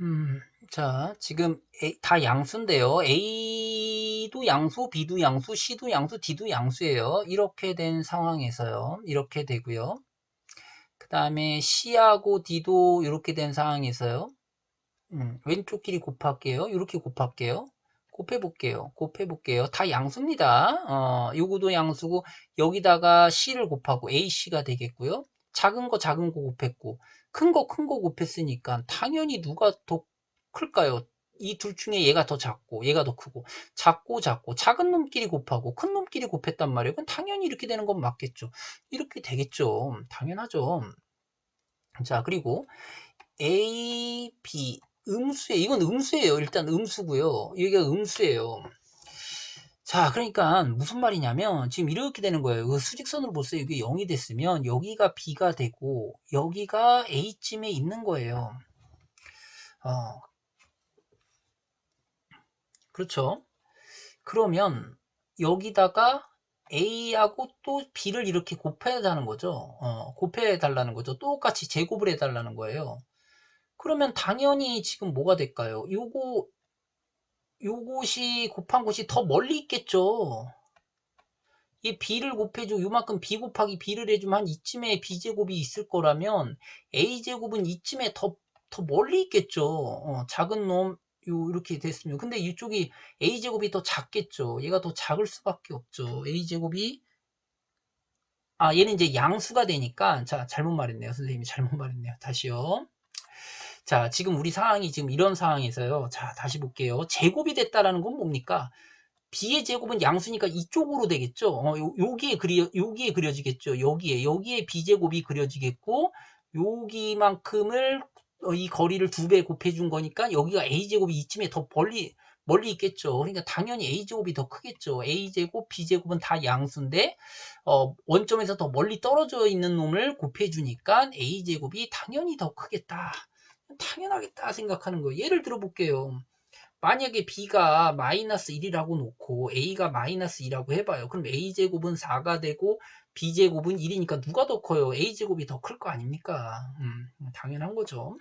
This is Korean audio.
음, 자, 지금 A- 다 양수인데요. A도 양수, B도 양수, C도 양수, D도 양수예요. 이렇게 된 상황에서요. 이렇게 되고요. 그 다음에 C하고 D도 이렇게 된 상황에서요. 음, 왼쪽 길이 곱할게요. 이렇게 곱할게요. 곱해볼게요. 곱해볼게요. 다 양수입니다. 어, 요거도 양수고 여기다가 C를 곱하고 AC가 되겠고요. 작은 거 작은 거 곱했고 큰 거 큰 거 곱했으니까 당연히 누가 더 클까요? 이 둘 중에 얘가 더 작고 얘가 더 크고 작고 작고 작은 놈끼리 곱하고 큰 놈끼리 곱했단 말이에요. 그럼 당연히 이렇게 되는 건 맞겠죠. 이렇게 되겠죠. 당연하죠. 자 그리고 A, B 음수에 이건 음수예요. 일단 음수고요. 여기가 음수예요. 자, 그러니까 무슨 말이냐면 지금 이렇게 되는 거예요. 그 수직선으로 보세요. 이게 0이 됐으면 여기가 B가 되고 여기가 A쯤에 있는 거예요. 어. 그렇죠? 그러면 여기다가 A하고 또 B를 이렇게 곱해야 하는 거죠. 어, 곱해 달라는 거죠. 똑같이 제곱을 해 달라는 거예요. 그러면 당연히 지금 뭐가 될까요? 요거 요것이 곱한 것이 더 멀리 있겠죠. 이 b를 곱해줘 요만큼 b 곱하기 b를 해주면 한 이쯤에 b제곱이 있을 거라면 a제곱은 이쯤에 더, 더 멀리 있겠죠. 어, 작은 놈 요, 이렇게 됐으면. 근데 이쪽이 a제곱이 더 작겠죠. 얘가 더 작을 수밖에 없죠. a제곱이 아 얘는 이제 양수가 되니까 자 잘못 말했네요. 선생님이 잘못 말했네요. 다시요. 자, 지금 우리 상황이 지금 이런 상황에서요. 자, 다시 볼게요. 제곱이 됐다라는 건 뭡니까? b의 제곱은 양수니까 이쪽으로 되겠죠. 어, 요, 여기에 그려 여기에 그려지겠죠. 여기에 여기에 b제곱이 그려지겠고 여기만큼을 어, 이 거리를 두 배 곱해준 거니까 여기가 a제곱이 이쯤에 더 멀리 멀리 있겠죠. 그러니까 당연히 a제곱이 더 크겠죠. a제곱, b제곱은 다 양수인데 어, 원점에서 더 멀리 떨어져 있는 놈을 곱해주니까 a제곱이 당연히 더 크겠다. 당연하겠다 생각하는 거예요. 예를 들어 볼게요. 만약에 b가 마이너스 1이라고 놓고 a가 마이너스 2라고 해봐요. 그럼 a제곱은 4가 되고 b제곱은 1이니까 누가 더 커요? a제곱이 더 클 거 아닙니까? 음, 당연한 거죠.